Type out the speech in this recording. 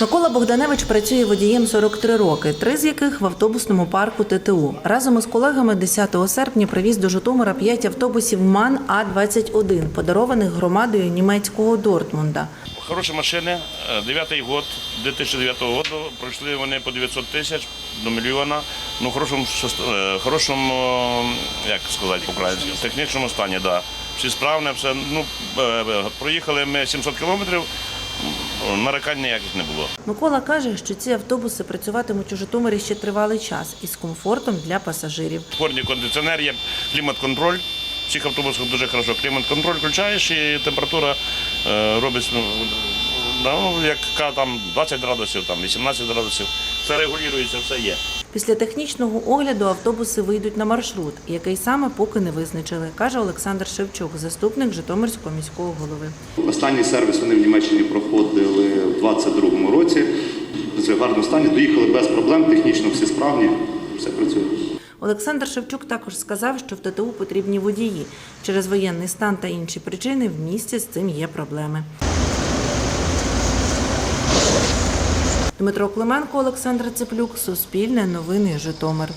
Микола Богданевич працює водієм 43 роки, три з яких в автобусному парку ТТУ. Разом із колегами 10 серпня привіз до Житомира 5 автобусів МАН А-21, подарованих громадою німецького Дортмунда. Хороші машини, е, дев'ятий год, 2009 року, пройшли вони по 900 тисяч до мільйона. Ну, в хорошому, е, хорошому, як сказати по-українськи, технічному стані, да. Всі справне, все. Ну, е, е, проїхали ми 700 кілометрів, нарекань ніяких не було. Микола каже, що ці автобуси працюватимуть у Житомирі ще тривалий час із комфортом для пасажирів. Спорні кондиціонер є, клімат-контроль. В цих автобусах дуже хорошо. Клімат-контроль включаєш і температура е, робить, ну, ну, яка там 20 градусів, там 18 градусів. Все регулюється, все є. Після технічного огляду автобуси вийдуть на маршрут, який саме поки не визначили, каже Олександр Шевчук, заступник Житомирського міського голови. Останній сервіс вони в Німеччині проходили в 22-му році. В гарному стані доїхали без проблем, технічно всі справні, все працює. Олександр Шевчук також сказав, що в ТТУ потрібні водії. Через воєнний стан та інші причини в місті з цим є проблеми. Дмитро Клименко, Олександр Цеплюк, Суспільне новини Житомир.